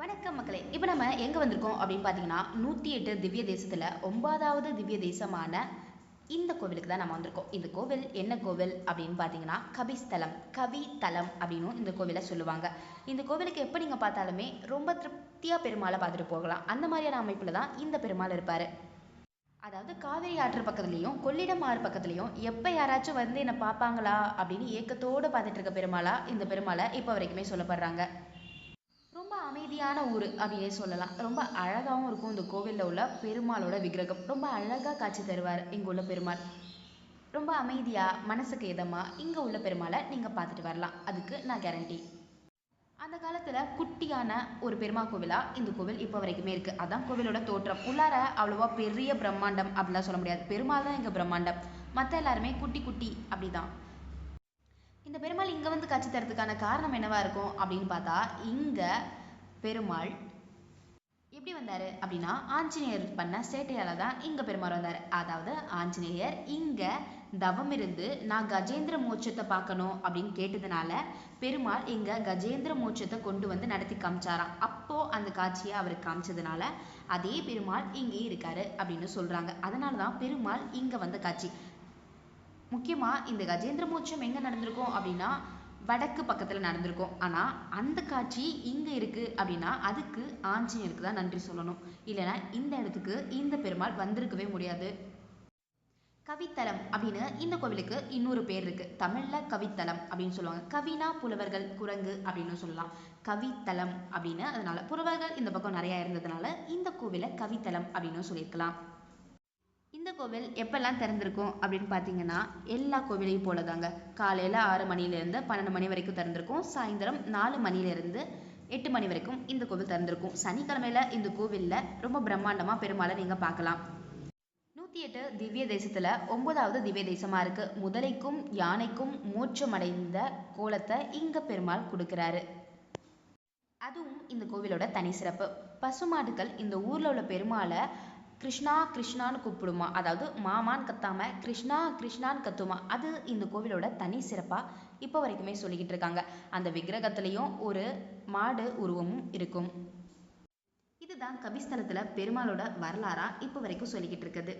வணக்கம் மக்களே. இப்போ நம்ம எங்கே வந்திருக்கோம் அப்படின்னு பார்த்தீங்கன்னா நூற்றி எட்டு திவ்ய தேசத்தில் ஒன்பதாவது திவ்ய தேசமான இந்த கோவிலுக்கு தான் நம்ம வந்திருக்கோம். இந்த கோவில் என்ன கோவில் அப்படின்னு பார்த்தீங்கன்னா கபிஸ்தலம் கவித்தலம் அப்படின்னும் இந்த கோவிலை சொல்லுவாங்க. இந்த கோவிலுக்கு எப்போ நீங்கள் பார்த்தாலுமே ரொம்ப திருப்தியாக பெருமாளை பார்த்துட்டு போகலாம். அந்த மாதிரியான அமைப்பில் தான் இந்த பெருமாள் இருப்பார். அதாவது காவேரி ஆற்று பக்கத்துலேயும் கொள்ளிடம் ஆறு பக்கத்துலேயும் எப்போ யாராச்சும் வந்து என்னை பார்ப்பாங்களா அப்படின்னு ஏக்கத்தோடு பார்த்துட்டு இருக்க பெருமாளா இந்த பெருமாளை இப்போ வரைக்குமே சொல்லப்படுறாங்க. அமைதியான ஊர் அப்படின்னே சொல்லலாம். ரொம்ப அழகாகவும் இருக்கும் இந்த கோவிலில் உள்ள பெருமாளோட விக்கிரகம். ரொம்ப அழகாக காட்சி தருவார் இங்கே உள்ள பெருமாள். ரொம்ப அமைதியாக மனசுக்கு இதமாக இங்கே உள்ள பெருமாளை நீங்கள் பார்த்துட்டு வரலாம். அதுக்கு நான் கேரண்டி அந்த காலத்தில் குட்டியான ஒரு பெருமா கோவிலாக இந்த கோவில் இப்போ வரைக்குமே இருக்குது அதான் கோவிலோட தோற்றம். உள்ளார அவ்வளோவா பெரிய பிரம்மாண்டம் அப்படிலாம் சொல்ல முடியாது. பெருமாள் தான் எங்கள் பிரம்மாண்டம். மற்ற எல்லாருமே குட்டி குட்டி அப்படிதான். இந்த பெருமாள் இங்கே வந்து காட்சி தரதுக்கான காரணம் என்னவா இருக்கும் அப்படின்னு பார்த்தா இங்கே பெருமாள். எப்படி வந்தார் அப்படின்னா ஆஞ்சநேயர் பண்ண சேட்டையால் தான் இங்கே பெருமாள் வந்தார். அதாவது ஆஞ்சநேயர் இங்கே தவம் இருந்து நான் கஜேந்திர மோட்சத்தை பார்க்கணும் அப்படின்னு கேட்டதுனால பெருமாள் இங்கே கஜேந்திர மோட்சத்தை கொண்டு வந்து நடத்தி காமிச்சாராம். அப்போது அந்த காட்சியை அவருக்கு காமிச்சதுனால அதே பெருமாள் இங்கே இருக்காரு அப்படின்னு சொல்கிறாங்க அதனால தான் பெருமாள் இங்கே வந்த காட்சி. முக்கியமாக இந்த கஜேந்திர மோட்சம் எங்கே நடந்திருக்கும் அப்படின்னா வடக்கு பக்கத்துல நடந்திருக்கும். ஆனா அந்த காட்சி இங்க இருக்கு அப்படின்னா அதுக்கு ஆஞ்சநேயருக்கு தான் நன்றி சொல்லணும். இல்லைன்னா இந்த இடத்துக்கு இந்த பெருமாள் வந்திருக்கவே முடியாது. கவித்தலம் அப்படின்னு இந்த கோவிலுக்கு இன்னொரு பேர் இருக்கு. தமிழ்ல கவித்தலம் அப்படின்னு சொல்லுவாங்க. கவினா புலவர்கள் குரங்கு அப்படின்னு சொல்லலாம். கவித்தலம் அப்படின்னு அதனால புலவர்கள் இந்த பக்கம் நிறைய இருந்ததுனால இந்த கோவிலை கவித்தலம் அப்படின்னு சொல்லியிருக்கலாம். இந்த கோவில் எப்பெல்லாம் திறந்திருக்கும் அப்படின்னு பார்த்தீங்கன்னா எல்லா கோவிலையும் போல தாங்க காலையில் ஆறு மணிலேருந்து பன்னெண்டு மணி வரைக்கும் திறந்திருக்கும். சாயந்தரம் நாலு மணிலேருந்து எட்டு மணி வரைக்கும் இந்த கோவில் திறந்திருக்கும். சனிக்கிழமையில இந்த கோவிலில் ரொம்ப பிரம்மாண்டமாக பெருமாளை நீங்கள் பார்க்கலாம். நூற்றி எட்டு திவ்ய தேசத்தில் ஒன்பதாவது திவ்ய தேசமாக இருக்கு. முதலைக்கும் யானைக்கும் மோட்சமடைந்த கோலத்தை இங்க பெருமாள் கொடுக்குறாரு. அதுவும் இந்த கோவிலோட தனி சிறப்பு. பசுமாடுகள் இந்த ஊர்ல உள்ள பெருமாளை கிருஷ்ணா கிருஷ்ணான்னு கூப்பிடுமா? அதாவது மாமான்னு கத்தாம கிருஷ்ணா கிருஷ்ணான்னு கத்துமா? அது இந்த கோவிலோட தனி சிறப்பா இப்போ வரைக்குமே சொல்லிக்கிட்டு இருக்காங்க. அந்த விக்கிரகத்திலையும் ஒரு மாடு உருவமும் இருக்கும். இதுதான் கபிஸ்தலத்துல பெருமாளோட வரலாறா இப்போ வரைக்கும் சொல்லிக்கிட்டு இருக்குது.